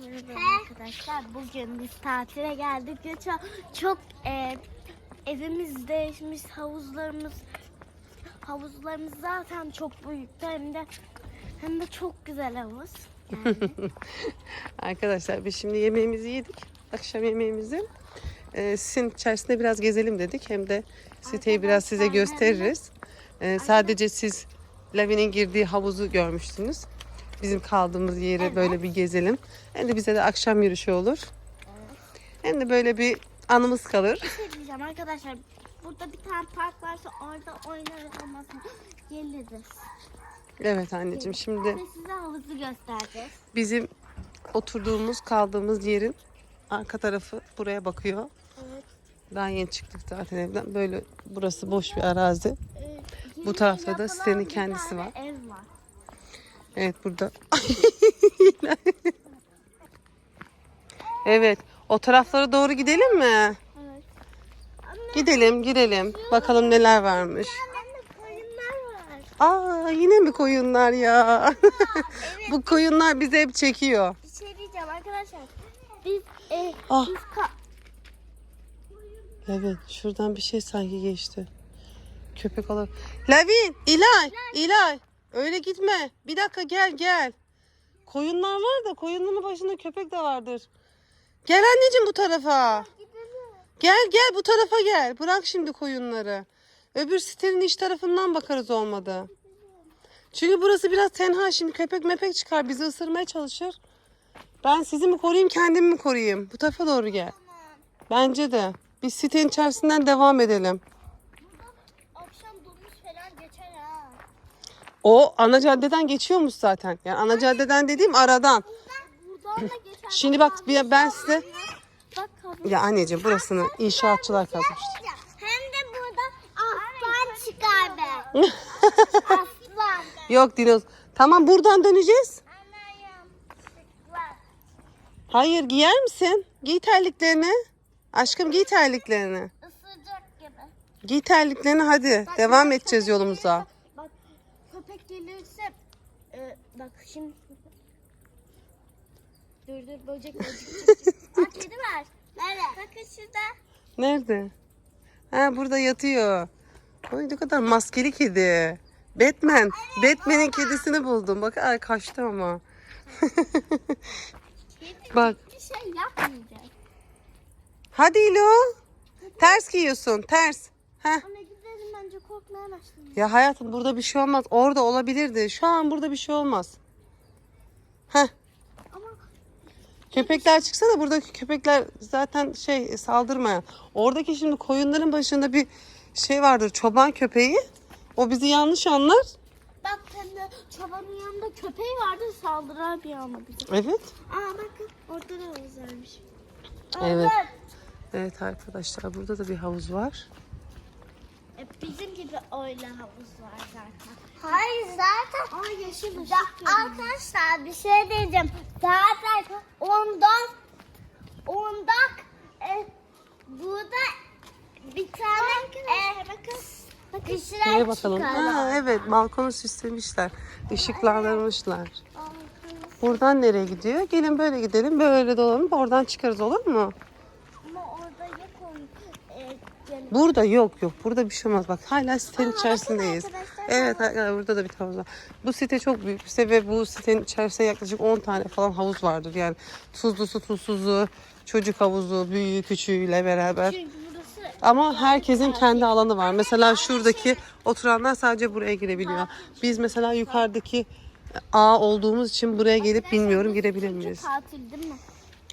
Merhaba arkadaşlar. Bugün biz tatile geldik ve çok, çok e, evimiz değişmiş, havuzlarımız havuzlarımız zaten çok büyüktü hem de hem de çok güzel havuz. Yani. Arkadaşlar biz şimdi yemeğimizi yedik. Akşam yemeğimizi. Ee, sizin içerisinde biraz gezelim dedik. Hem de siteyi biraz size gösteririz. Ee, sadece siz Lavi'nin girdiği havuzu görmüştünüz. Bizim kaldığımız yeri Evet. böyle bir gezelim. Hem de bize de akşam yürüyüşü olur. Hem de böyle bir anımız kalır. Bir şey diyeceğim arkadaşlar. Burada bir tane park varsa orada oynarız ama geliriz. Evet anneciğim şimdi Ve size havuzu göstereceğiz. bizim oturduğumuz kaldığımız yerin arka tarafı buraya bakıyor. Evet. Daha yeni çıktık zaten evden. Böyle burası boş bir arazi. Ee, Bu tarafta da sitenin kendisi var. Ev var. Evet burada. evet. O taraflara doğru gidelim mi? Evet. Gidelim, gidelim. Bakalım neler varmış. Aa, yine mi koyunlar ya? Bu koyunlar bizi hep çekiyor. Bir şey diyeceğim arkadaşlar. Biz e, Ah. biz Evet, şuradan bir şey sanki geçti. Köpek olur. Lavin, İlay, İlay. Öyle gitme. Bir dakika gel gel. Koyunlar var da koyunların başında köpek de vardır. Gel anneciğim bu tarafa. Gel gel bu tarafa gel. Bırak şimdi koyunları. Öbür sitenin iç tarafından bakarız olmadı. Çünkü burası biraz tenha. Şimdi köpek mepek çıkar. Bizi ısırmaya çalışır. Ben sizi mi koruyayım kendimi mi koruyayım? Bu tarafa doğru gel. Bence de. Biz sitenin içerisinden devam edelim. akşam domuz falan geçer ha. O ana caddeden geçiyormuş zaten. Yani ana caddeden dediğim aradan. Buradan da geçer. Şimdi bak bir- ben size... Bak kabul. Ya anneciğim burasını inşaatçılar kazmış. Hem de burada aslan çıkar be. aslan. Yok dinoz. Tamam buradan döneceğiz. Anayım. Hayır giyer misin? Giy terliklerini. Aşkım giy terliklerini. Isıracak gibi. Giy terliklerini hadi. Devam edeceğiz yolumuza. Köpek gelirse e, bak şimdi Dur dur böcek böcek. Bak kedi var. Nerede? Bakın şurada. Nerede? Ha burada yatıyor. Oy ne kadar maskeli kedi. Batman. Batman'in kedisini buldum. Bak ay kaçtı ama. Kedi Bak. bir şey yapmayacak. Hadi İlo. Ters giyiyorsun. Ters. Heh. Bence korkmaya başladım. Ya hayatım burada bir şey olmaz. Orada olabilirdi. Şu an burada bir şey olmaz. Heh. Ama Köpekler çıksa da buradaki köpekler zaten şey saldırmayan. Oradaki şimdi koyunların başında bir şey vardır. Çoban köpeği. O bizi yanlış anlar. bak de çobanın yanında köpeği vardı saldırar bir anda bize. Evet. Aa bakın orada da havuzlarmış. Evet. Evet arkadaşlar burada da bir havuz var. E, bizim gibi öyle havuz var zaten. Hayır zaten. Aa yeşil ışık Arkadaşlar bir şey diyeceğim. Zaten ondan ondan e, burada bir tane e, bakın kışlar Neye bakalım? çıkar. Ha, evet balkonu süslemişler. Işıklandırmışlar. Buradan nereye gidiyor? Gelin böyle gidelim. Böyle dolanıp oradan çıkarız olur mu? Ama orada yok onun. E, yani- Burada yok yok. Burada bir şey olmaz. Bak hala sitenin Aa, içerisindeyiz. arkadaşlar, Evet arkadaşlar, burada da bir havuz var. Bu site çok büyük bir site ve bu sitenin içerisinde yaklaşık 10 tane falan havuz vardır. Yani tuzlusu, tuzsuzu, çocuk havuzu, büyüğü, küçüğüyle beraber. Burası Ama herkesin kendi alanı var. Mesela şuradaki oturanlar sadece buraya girebiliyor. Biz mesela yukarıdaki A olduğumuz için buraya gelip bilmiyorum girebilir miyiz? tatil değil mi?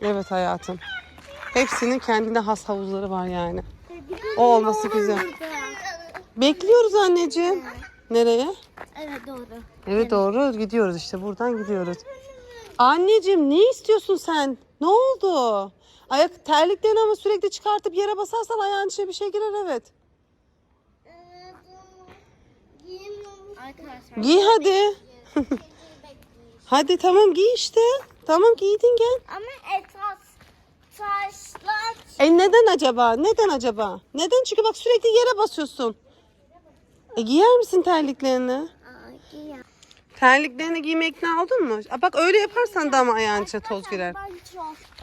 Evet hayatım. Hepsinin kendine has havuzları var yani. O olması güzel. Bekliyoruz anneciğim. Nereye? Evet doğru. Evet doğru gidiyoruz işte buradan gidiyoruz. Anneciğim ne istiyorsun sen? Ne oldu? Ayak terliklerini ama sürekli çıkartıp yere basarsan ayağın içine bir şey girer evet. Giy hadi. Hadi tamam giy işte. Tamam giydin gel. Ama etraf taşlar E neden acaba? Neden acaba? Neden? Çünkü bak sürekli yere basıyorsun. E giyer misin terliklerini? Giyer. Terliklerini giymeye ikna oldun mu? Aa, bak öyle yaparsan da ama ayağın içine toz girer.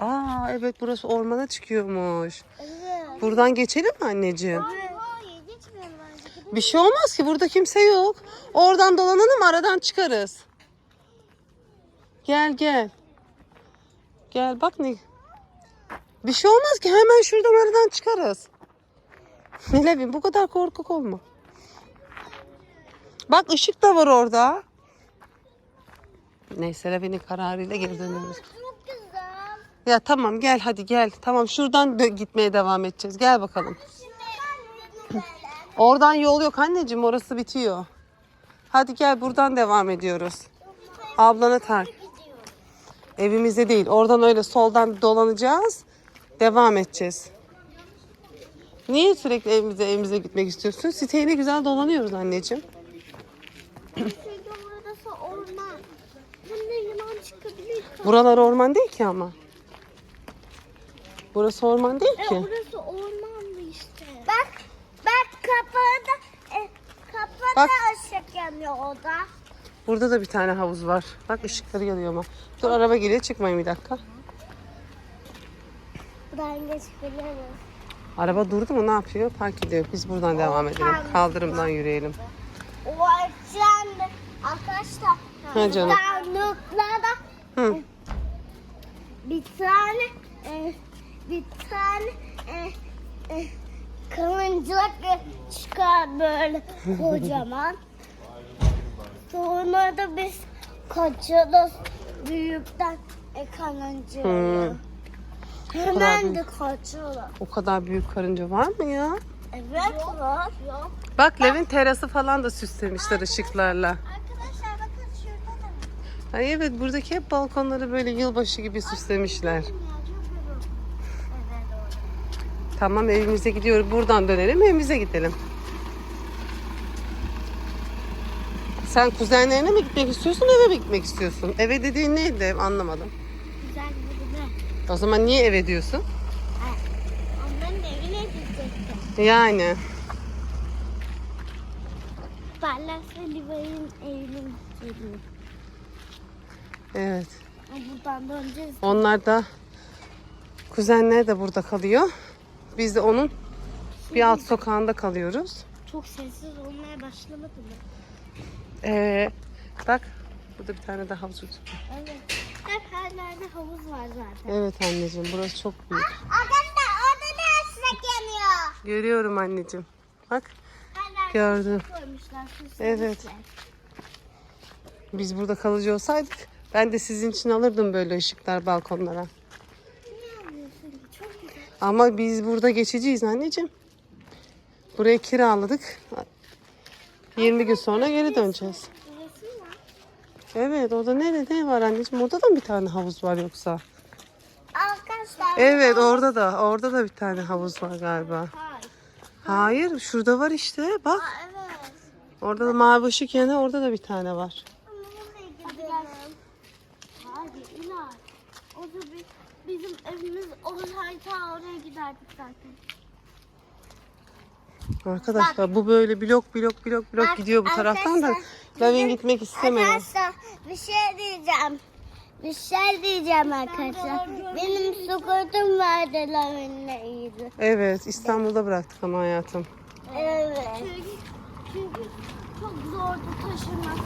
Aa evet burası ormana çıkıyormuş. Evet. Buradan geçelim mi anneciğim? Hayır, hayır gitmeyelim bence. Bir şey olmaz ki burada kimse yok. Oradan dolanalım aradan çıkarız. Gel gel. Gel bak ne. Bir şey olmaz ki hemen şuradan aradan çıkarız. Levin bu kadar korkak olma. Bak ışık da var orada. Neyse Levin'in kararıyla geri dönüyoruz. Çok güzel. Ya tamam gel hadi gel. Tamam şuradan gitmeye devam edeceğiz. Gel bakalım. Oradan yol yok anneciğim orası bitiyor. Hadi gel buradan devam ediyoruz. Ablana tak. Evimizde değil. Oradan öyle soldan dolanacağız. Devam edeceğiz. Niye sürekli evimize evimize gitmek istiyorsun? Siteye ne güzel dolanıyoruz anneciğim. Çünkü burası orman. Hem de yılan çıkabilir. Buralar orman değil ki ama. Burası orman değil E, ki. orası ormandı işte. Bak, bak kapıda, e, kapıda Bak. ışık yanıyor o da. Burada da bir tane havuz var. Bak ışıkları yanıyor ama. Dur araba geliyor çıkmayın bir dakika. Buradan geçebiliriz. Araba durdu mu ne yapıyor? Park ediyor. Biz buradan devam edelim. Kaldırımdan yürüyelim. O arkadaşlar. Ha canım. Sandıklarda Hı. bir tane e, bir tane e, e, kalıncık çıkar böyle kocaman. Sonra da biz kaçarız büyükten e, Hı. Hemen de kaçarız. O kadar büyük karınca var mı ya? Evet var. Yok. Bak Levin terası falan da süslemişler ışıklarla. Arkadaşlar bakın şurada da Ay evet buradaki hep balkonları böyle yılbaşı gibi süslemişler. Evet doğru. Tamam evimize gidiyoruz. Buradan dönelim evimize gidelim. Sen kuzenlerine mi gitmek istiyorsun eve mi gitmek istiyorsun? Eve dediğin neydi anlamadım. O zaman niye eve diyorsun? Onların evine gidecektim. Yani. Barlas'la Liva'nın evine gidecektim. Evet. Buradan döneceğiz. Onlar da kuzenler de burada kalıyor. Biz de onun bir alt sokağında kalıyoruz. Çok sessiz olmaya başlamadı mı? Ee, bak burada bir tane daha havuz. Evet. Hep her yerde havuz var zaten. Evet anneciğim burası çok büyük. Arkadaşlar orada ne ışık yanıyor? Görüyorum anneciğim. Bak gördüm. koymuşlar. süslemişler. Evet. Biz burada kalıcı olsaydık ben de sizin için alırdım böyle ışıklar balkonlara. Ama biz burada geçiciyiz anneciğim. Burayı kiraladık. 20 gün sonra geri döneceğiz. Evet orada nerede ne var anneciğim? Orada da mı bir tane havuz var yoksa? Arkadaşlar. Evet orada da orada da bir tane havuz var galiba. Hayır. Hayır şurada var işte bak. Aa, evet. Orada da mavi ışık yanıyor orada da bir tane var. Hadi inan. O da bi- bizim evimiz olsaydı oraya giderdik zaten. Arkadaşlar bu böyle blok blok blok blok Bak, gidiyor bu taraftan da arkadaşlar, Lavin gitmek istemiyor. Arkadaşlar bir şey diyeceğim. Bir şey diyeceğim arkadaşlar. Benim skutum vardı lavinle iyiydi. Evet İstanbul'da bıraktık ama hayatım. Evet. Çünkü, çünkü çok zordu taşıması.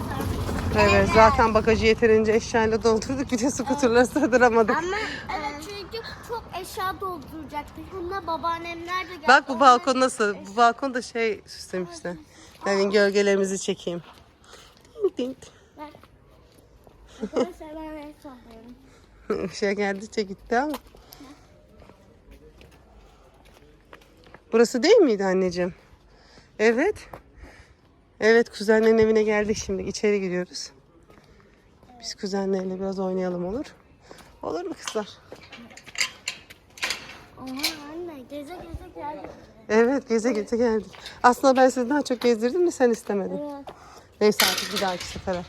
Evet zaten bagajı yeterince eşyayla doldurduk bir de skuterla sığdıramadık. Ama evet çünkü çok eşya dolduracaktı. Bunda babaannemler de geldi. Bak bu balkon nasıl? Bu balkon da şey süslemişler. Lavin gölgelerimizi çekeyim. Ding ding. Ver. Arkadaşlar ben el sallıyorum. Bir şey geldikçe gitti ama. Burası değil miydi anneciğim? Evet. Evet kuzenlerin evine geldik şimdi. İçeri giriyoruz. Biz kuzenlerle biraz oynayalım olur. Olur mu kızlar? Oha anne geze geze geldik. Evet geze geze geldik. Aslında ben sizi daha çok gezdirdim de sen istemedin. Evet. Neyse artık bir dahaki sefere.